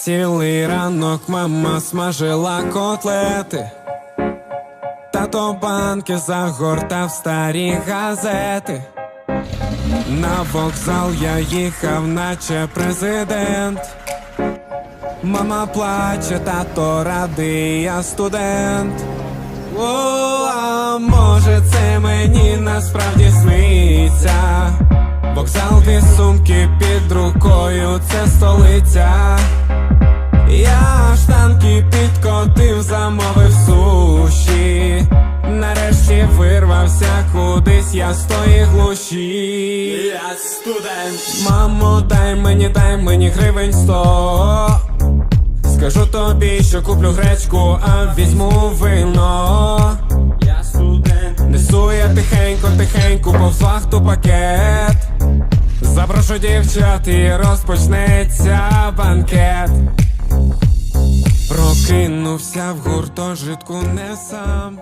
Цілий ранок мама смажила котлети, тато банки загортав старі газети. На вокзал я їхав, наче президент. Мама плаче, тато радий, я студент. О, а може це мені насправді сниться. Вокзал дві сумки під рукою, це столиця. Вирвався кудись, я з тої глуші. Я студент. Мамо, дай мені, дай мені гривень сто. Скажу тобі, що куплю гречку, а візьму вино. Я студент. Несу я тихенько, тихенько, повз вахту пакет. Запрошу дівчат і розпочнеться банкет. Прокинувся в гуртожитку не сам.